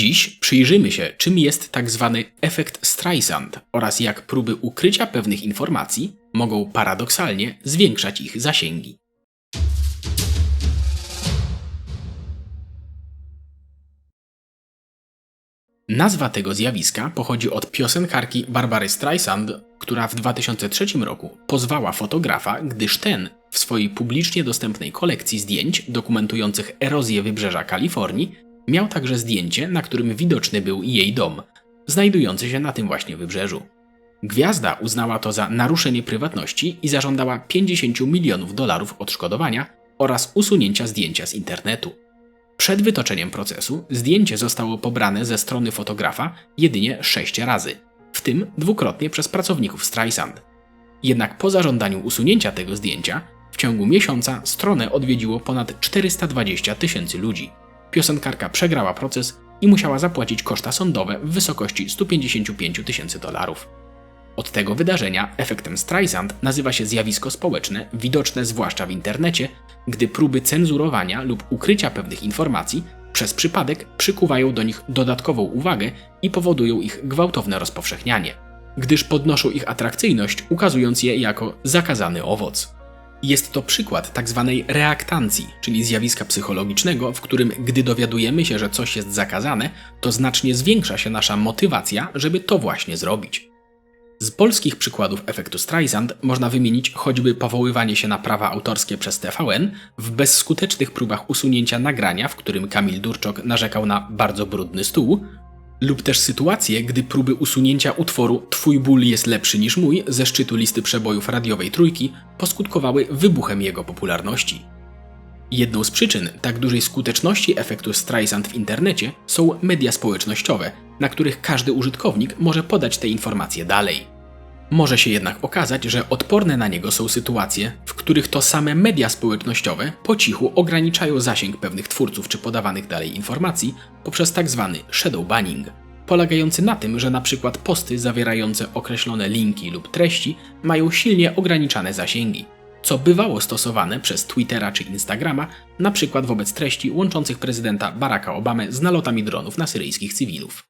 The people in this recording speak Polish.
Dziś przyjrzymy się, czym jest tak zwany efekt Streisand oraz jak próby ukrycia pewnych informacji mogą paradoksalnie zwiększać ich zasięgi. Nazwa tego zjawiska pochodzi od piosenkarki Barbary Streisand, która w 2003 roku pozwała fotografa, gdyż ten w swojej publicznie dostępnej kolekcji zdjęć dokumentujących erozję wybrzeża Kalifornii miał także zdjęcie, na którym widoczny był jej dom, znajdujący się na tym właśnie wybrzeżu. Gwiazda uznała to za naruszenie prywatności i zażądała 50 milionów dolarów odszkodowania oraz usunięcia zdjęcia z internetu. Przed wytoczeniem procesu zdjęcie zostało pobrane ze strony fotografa jedynie 6 razy, w tym dwukrotnie przez pracowników Streisand. Jednak po zażądaniu usunięcia tego zdjęcia, w ciągu miesiąca stronę odwiedziło ponad 420 tysięcy ludzi. Piosenkarka przegrała proces i musiała zapłacić koszta sądowe w wysokości 155 tysięcy dolarów. Od tego wydarzenia efektem Streisand nazywa się zjawisko społeczne, widoczne zwłaszcza w internecie, gdy próby cenzurowania lub ukrycia pewnych informacji przez przypadek przykuwają do nich dodatkową uwagę i powodują ich gwałtowne rozpowszechnianie, gdyż podnoszą ich atrakcyjność, ukazując je jako zakazany owoc. Jest to przykład tzw. reaktancji, czyli zjawiska psychologicznego, w którym gdy dowiadujemy się, że coś jest zakazane, to znacznie zwiększa się nasza motywacja, żeby to właśnie zrobić. Z polskich przykładów efektu Streisand można wymienić choćby powoływanie się na prawa autorskie przez TVN w bezskutecznych próbach usunięcia nagrania, w którym Kamil Durczok narzekał na bardzo brudny stół, lub też sytuacje, gdy próby usunięcia utworu Twój ból jest lepszy niż mój ze szczytu listy przebojów radiowej trójki poskutkowały wybuchem jego popularności. Jedną z przyczyn tak dużej skuteczności efektu Streisand w internecie są media społecznościowe, na których każdy użytkownik może podać te informacje dalej. Może się jednak okazać, że odporne na niego są sytuacje, w których to same media społecznościowe po cichu ograniczają zasięg pewnych twórców czy podawanych dalej informacji poprzez tzw. shadow banning, polegający na tym, że przykład posty zawierające określone linki lub treści mają silnie ograniczane zasięgi, co bywało stosowane przez Twittera czy Instagrama, przykład wobec treści łączących prezydenta Baracka Obamy z nalotami dronów na syryjskich cywilów.